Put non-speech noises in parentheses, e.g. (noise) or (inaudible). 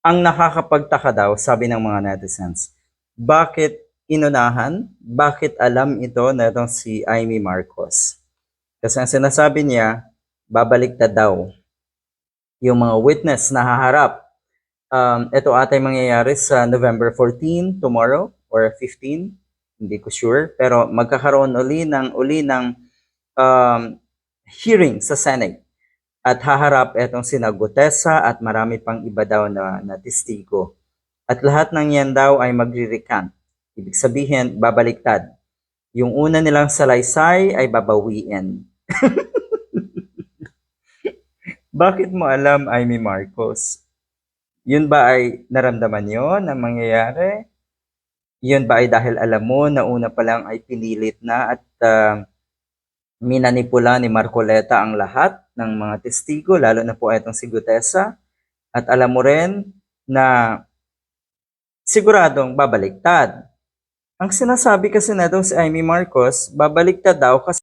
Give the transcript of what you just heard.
Ang nakakapagtaka daw, sabi ng mga netizens, bakit inunahan? Bakit alam ito na itong si Amy Marcos? Kasi ang sinasabi niya, babaliktad daw yung mga witness na haharap. Um, ito atay mangyayari sa November 14, tomorrow, or 15, hindi ko sure. Pero magkakaroon uli ng, uli ng um, hearing sa Senate at haharap etong sina Gutesa at marami pang iba daw na, na testigo. At lahat ng yan daw ay magre-recant. Ibig sabihin, babaliktad. Yung una nilang salaysay ay babawiin. (laughs) Bakit mo alam, Amy Marcos? Yun ba ay naramdaman yon na mangyayari? Yun ba ay dahil alam mo na una pa lang ay pinilit na at ah, minanipula ni Marcoleta ang lahat ng mga testigo, lalo na po itong si Gutesa. At alam mo rin na siguradong babaliktad. Ang sinasabi kasi na si Amy Marcos, babaliktad daw kasi